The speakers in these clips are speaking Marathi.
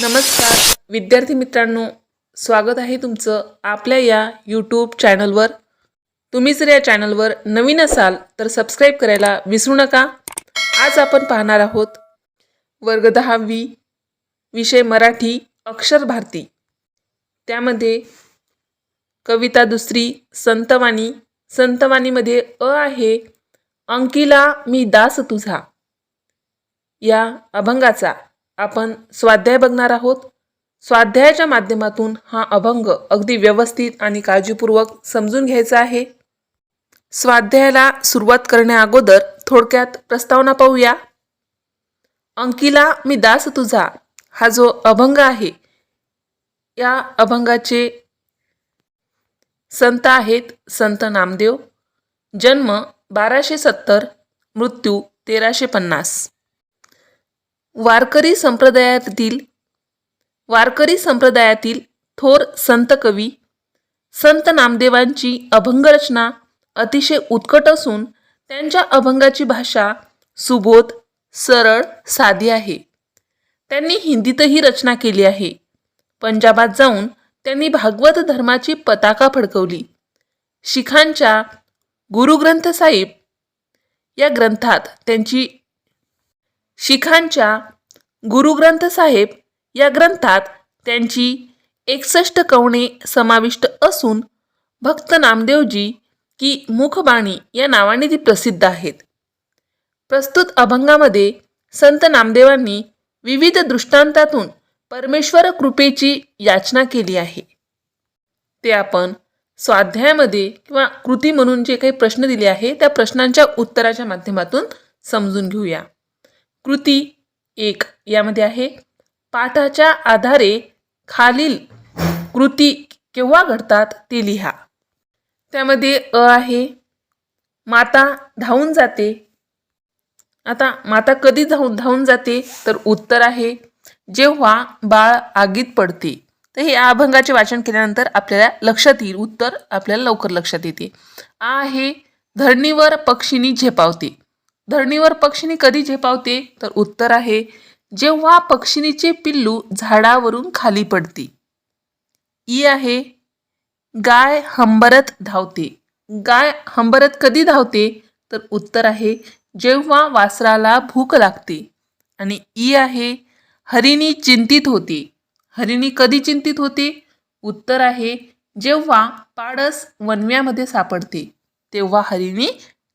नमस्कार. विद्यार्थी मित्रांनो स्वागत आहे तुमचं आपल्या या यूट्यूब चॅनलवर तुम्ही जर या चॅनलवर नवीन असाल तर सबस्क्राईब करायला विसरू नका. आज आपण पाहणार आहोत वर्ग दहावी विषय मराठी अक्षर भारती. त्यामध्ये कविता दुसरी संतवाणी. संतवाणीमध्ये अ आहे अंकिला मी दास तुझा. या अभंगाचा. आपण स्वाध्याय बघणार आहोत. स्वाध्यायाच्या माध्यमातून हा अभंग अगदी व्यवस्थित आणि काळजीपूर्वक समजून घ्यायचा आहे. स्वाध्यायाला सुरुवात करण्याअगोदर थोडक्यात प्रस्तावना पाहूया. अंकिला मी दास तुझा. हा जो अभंग आहे या अभंगाचे संत आहेत संत नामदेव. जन्म बाराशे सत्तर मृत्यू तेराशे पन्नास. वारकरी संप्रदायातील वारकरी संप्रदायातील थोर संत कवी संत नामदेवांची अभंगरचना अतिशय उत्कट असून त्यांच्या अभंगाची भाषा सुबोध सरळ साधी आहे. त्यांनी हिंदीतही रचना केली आहे. पंजाबात जाऊन त्यांनी भागवत धर्माची पताका फडकवली. शिखांच्या गुरुग्रंथ साहिब या ग्रंथात त्यांची शिखांच्या गुरुग्रंथ साहेब या ग्रंथात त्यांची एकसष्ट कवणे समाविष्ट असून भक्त नामदेवजी की मुखबाणी या नावाने ती प्रसिद्ध आहेत. प्रस्तुत अभंगामध्ये संत नामदेवांनी विविध दृष्टांतातून परमेश्वर कृपेची याचना केली आहे. ते आपण स्वाध्यायामध्ये किंवा कृती म्हणून जे काही प्रश्न दिले आहे त्या प्रश्नांच्या उत्तराच्या माध्यमातून समजून घेऊया. कृती एक यामध्ये आहे. पाठाच्या आधारे खालील कृती केव्हा घडतात ते लिहा. त्यामध्ये अ आहे. माता धावून जाते. आता माता कधी धावून धावून जाते तर उत्तर आहे. जेव्हा बाळ आगीत पडते. तर हे अभंगाचे वाचन केल्यानंतर आपल्याला लक्षात येईल. उत्तर आपल्याला लवकर लक्षात येते. आ आहे. धरणीवर पक्षीनी झेपावते. धरणीवर पक्षिणी कधी झेपावते तर उत्तर आहे जेव्हा पक्षिणीचे पिल्लू झाडावरून खाली पडते. ई आहे गाय हंबरत धावते. गाय हंबरत कधी धावते? तर उत्तर आहे जेव्हा वासराला भूक लागते. आणि ई आहे हरिणी चिंतित होते. हरिणी कधी चिंतित होते? उत्तर आहे जेव्हा पाडस वनव्यामध्ये सापडते तेव्हा हरिणी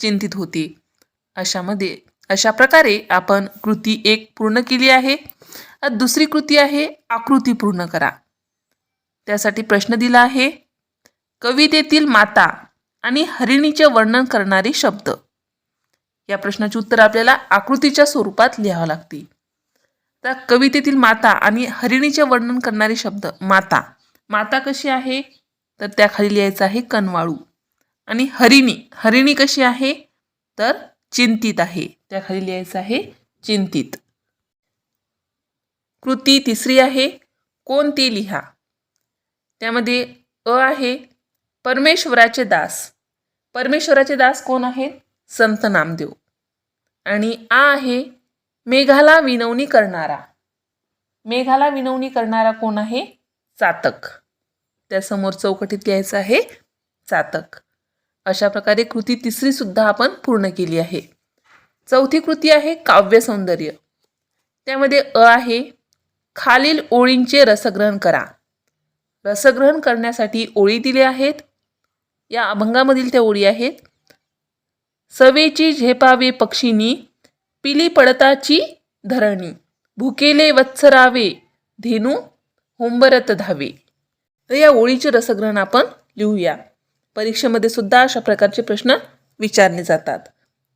चिंतित होते. अशामध्ये अशा प्रकारे आपण कृती एक पूर्ण केली आहे. दुसरी कृती आहे आकृती पूर्ण करा. त्यासाठी प्रश्न दिला आहे कवितेतील माता आणि हरिणीचे वर्णन करणारे शब्द. या प्रश्नाचे उत्तर आपल्याला आकृतीच्या स्वरूपात लिहावं लागते. तर कवितेतील माता आणि हरिणीचे वर्णन करणारे शब्द माता. माता कशी आहे? तर त्याखाली लिहायचं आहे कनवाळू. आणि हरिणी हरिणी कशी आहे? तर चिंतित आहे. त्याखाली लिहायचं आहे चिंतित. कृती तिसरी आहे कोणती लिहा. त्यामध्ये अ आहे परमेश्वराचे दास. परमेश्वराचे दास कोण आहेत? संत नामदेव. आणि आ आहे मेघाला विनवणी करणारा. मेघाला विनवणी करणारा कोण आहे? चातक त्यासमोर चौकटीत लिहायचं आहे चातक अशा प्रकारे कृती तिसरी सुद्धा आपण पूर्ण केली आहे. चौथी कृती आहे काव्य सौंदर्य. त्यामध्ये अ आहे खालील ओळींचे रसग्रहण करा. रसग्रहण करण्यासाठी ओळी दिल्या आहेत. या अभंगामधील त्या ओळी आहेत. सवेची झेपावे पक्षिनी पिली पडताची धरणी भुकेले वत्सरावे धेनू होंबरत धावे. तर या ओळीचे रसग्रहण आपण लिहूया. परीक्षेमध्ये सुद्धा अशा प्रकारचे प्रश्न विचारले जातात.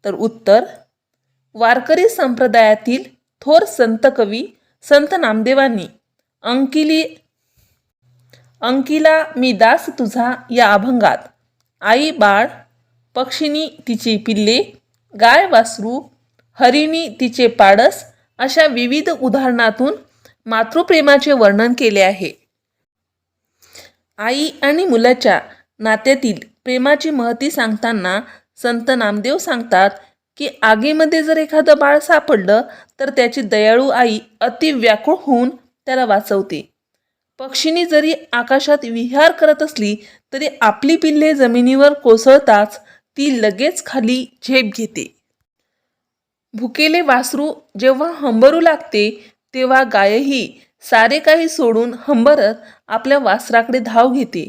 तर उत्तर वारकरी संप्रदायातील थोर संत कवी संत नामदेवांनी अंकिली अंकिला मी दास तुझा या अभंगात आई बाळ पक्षिणी तिची पिल्ले गाय वासरू हरिणी तिचे पाडस अशा विविध उदाहरणातून मातृप्रेमाचे वर्णन केले आहे. आई आणि मुलाच्या नात्यातील प्रेमाची महती सांगताना संत नामदेव सांगतात की आगीमध्ये जर एखादं बाळ सापडलं तर त्याची दयाळू आई अति व्याकुळ होऊन त्याला वाचवते. पक्षीने जरी आकाशात विहार करत असली तरी आपली पिल्ले जमिनीवर कोसळताच ती लगेच खाली झेप घेते. भुकेले वासरू जेव्हा हंबरू लागते तेव्हा गायही सारे काही सोडून हंबरत आपल्या वासराकडे धाव घेते.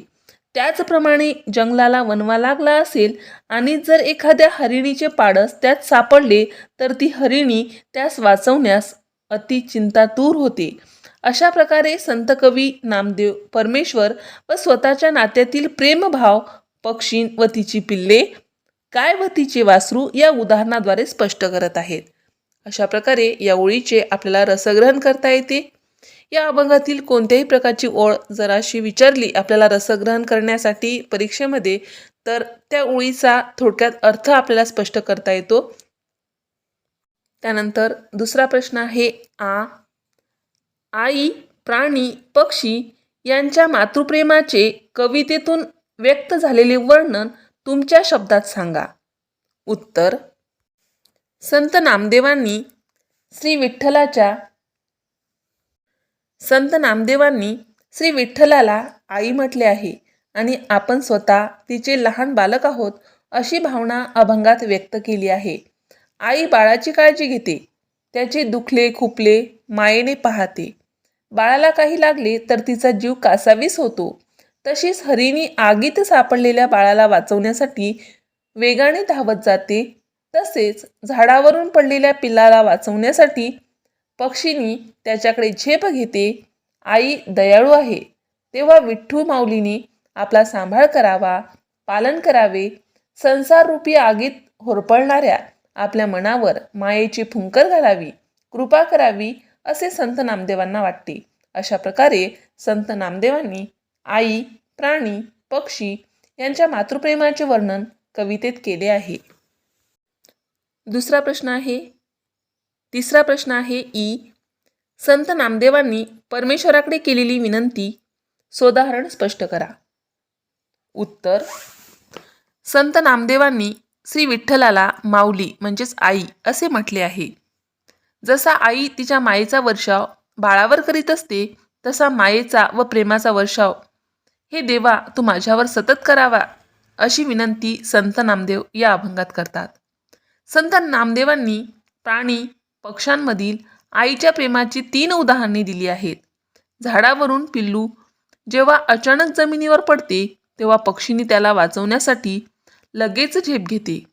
त्याचप्रमाणे जंगलाला वनवा लागला असेल आणि जर एखाद्या हरिणीचे पाडस त्यात सापडले तर ती हरिणी त्यास वाचवण्यास अति चिंतातूर होते. अशा प्रकारे संत कवी नामदेव परमेश्वर व स्वतःच्या नात्यातील प्रेमभाव पक्षी व तिची पिल्ले काय व तिचे वासरू या उदाहरणाद्वारे स्पष्ट करत आहेत. अशा प्रकारे या ओळीचे आपल्याला रसग्रहण करता येते. या अभंगातील कोणत्याही प्रकारची ओळ जर अशी विचारली आपल्याला रसग्रहण करण्यासाठी परीक्षेमध्ये तर त्या ओळीचा थोडक्यात अर्थ आपल्याला स्पष्ट करता येतो. त्यानंतर दुसरा प्रश्न आहे आ. आई प्राणी पक्षी यांच्या मातृप्रेमाचे कवितेतून व्यक्त झालेले वर्णन तुमच्या शब्दात सांगा. उत्तर संत नामदेवांनी श्री विठ्ठलाच्या संत नामदेवांनी श्री विठ्ठलाला आई म्हटले आहे आणि आपण स्वतः तिचे लहान बालक आहोत अशी भावना अभंगात व्यक्त केली आहे. आई बाळाची काळजी घेते त्याचे दुखले खुपले मायेने पाहते. बाळाला काही लागले तर तिचा जीव कासावीस होतो. तशीच हरिणी आगीत सापडलेल्या बाळाला वाचवण्यासाठी वेगाने धावत जाते. तसेच झाडावरून पडलेल्या पिल्लाला वाचवण्यासाठी पक्षीनी त्याच्याकडे झेप घेते. आई दयाळू आहे. तेव्हा विठ्ठू माऊलीने आपला सांभाळ करावा पालन करावे. संसाररूपी आगीत होरपळणाऱ्या आपल्या मनावर मायेची फुंकर घालावी. कृपा करावी असे संत नामदेवांना वाटते. अशा प्रकारे संत नामदेवांनी आई प्राणी पक्षी यांच्या मातृप्रेमाचे वर्णन कवितेत केले आहे. दुसरा प्रश्न आहे तिसरा प्रश्न आहे ई. संत नामदेवांनी परमेश्वराकडे केलेली विनंती सोदाहरण स्पष्ट करा. उत्तर संत नामदेवांनी श्री विठ्ठलाला माऊली म्हणजेच आई असे म्हटले आहे. जसा आई तिच्या मायेचा वर्षाव बाळावर करीत असते तसा मायेचा व प्रेमाचा वर्षाव हे देवा तू माझ्यावर सतत करावा अशी विनंती संत नामदेव या अभंगात करतात. संत नामदेवांनी प्राणी पक्ष्यांमधील आईच्या प्रेमाची तीन उदाहरणे दिली आहेत. झाडावरून पिल्लू जेव्हा अचानक जमिनीवर पडते तेव्हा पक्षीने त्याला वाचवण्यासाठी लगेच झेप घेते.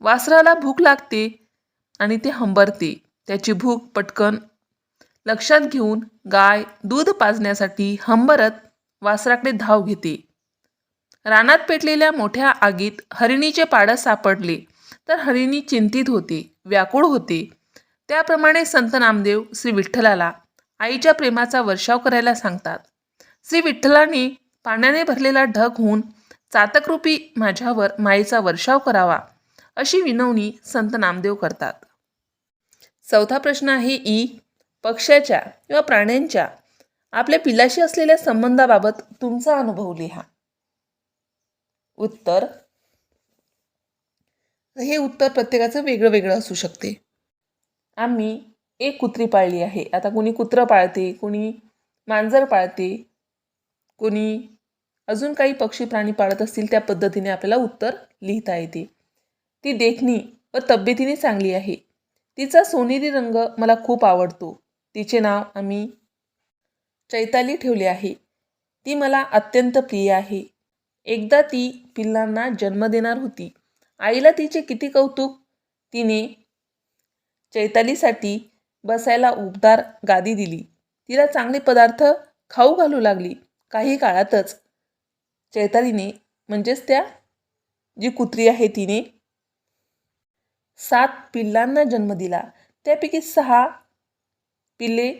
वासराला भूक लागते आणि ते हंबरते. त्याची भूक पटकन लक्षात घेऊन गाय दूध पाजण्यासाठी हंबरत वासराकडे धाव घेते. रानात पेटलेल्या मोठ्या आगीत हरिणीचे पाडस सापडले तर हरिणी चिंतित होते व्याकुळ होते. त्याप्रमाणे संत नामदेव श्री विठ्ठलाला आईच्या प्रेमाचा वर्षाव करायला सांगतात. श्री विठ्ठलाने पाण्याने भरलेला ढग होऊन चातकरूपी माझ्यावर माईचा वर्षाव करावा अशी विनवणी संत नामदेव करतात. चौथा प्रश्न आहे ई पक्ष्याच्या किंवा प्राण्यांच्या आपल्या पिलाशी असलेल्या संबंधाबाबत तुमचा अनुभव लिहा. उत्तर. हे उत्तर प्रत्येकाचं वेगळं वेगळं असू शकते. आम्ही एक कुत्री पाळली आहे. आता कोणी कुत्रं पाळते कोणी मांजर पाळते कोणी अजून काही पक्षी प्राणी पाळत असतील त्या पद्धतीने आपल्याला उत्तर लिहिता येते. ती देखणी व तब्येतीने चांगली आहे. तिचा सोनेरी रंग मला खूप आवडतो. तिचे नाव आम्ही चैताली ठेवले आहे. ती मला अत्यंत प्रिय आहे. एकदा ती पिल्लांना जन्म देणार होती. आईला तिचे किती कौतुक? तिने चैतालीसाठी बसायला उबदार गादी दिली. तिला चांगले पदार्थ खाऊ घालू लागली. काही काळातच चैतालीने म्हणजेच त्या जी कुत्री आहे तिने सात पिल्लांना जन्म दिला. त्यापैकी सहा पिल्ले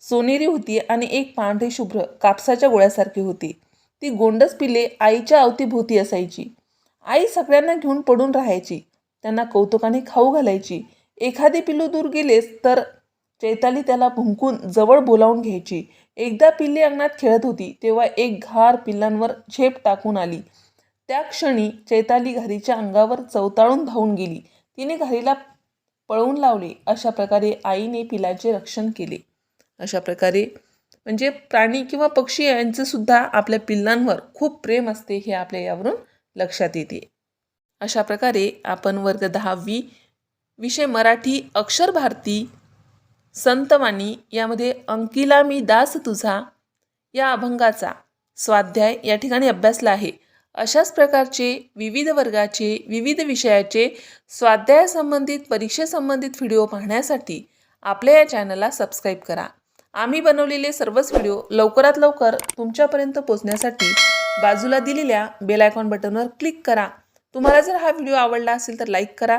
सोनेरी होती आणि एक पांढरे शुभ्र कापसाच्या गोळ्यासारखी होती. ती गोंडस पिल्ले आईच्या अवतीभोवती असायची. आई सगळ्यांना घेऊन पडून राहायची. त्यांना कौतुकाने खाऊ घालायची. एखादे पिल्लू दूर गेलेस तर चैताली त्याला भुंकून जवळ बोलावून घ्यायची. एकदा पिल्ली अंगणात खेळत होती तेव्हा एक घार पिल्लांवर झेप टाकून आली. त्या क्षणी चैताली घारीच्या अंगावर चवताळून धावून गेली. तिने घारीला पळवून लावले. अशा प्रकारे आईने पिलाचे रक्षण केले. अशा प्रकारे म्हणजे प्राणी किंवा पक्षी यांचंसुद्धा आपल्या पिल्लांवर खूप प्रेम असते हे आपल्या यावरून लक्षात येते. अशा प्रकारे आपण वर्ग दहावी विषय मराठी अक्षर भारती संतवाणी यामध्ये अंकिला मी दास तुझा या अभंगाचा स्वाध्याय या ठिकाणी अभ्यासला आहे. अशाच प्रकारचे विविध वर्गाचे विविध विषयाचे स्वाध्यायासंबंधित परीक्षेसंबंधित व्हिडिओ पाहण्यासाठी आपल्या या चॅनलला सबस्क्राईब करा. आम्ही बनवलेले सर्वच व्हिडिओ लवकरात लवकर तुमच्यापर्यंत पोचण्यासाठी बाजूला दिलेल्या बेलायकॉन बटनवर क्लिक करा. तुम्हाला जर हा व्हिडिओ आवडला असेल तर लाईक करा.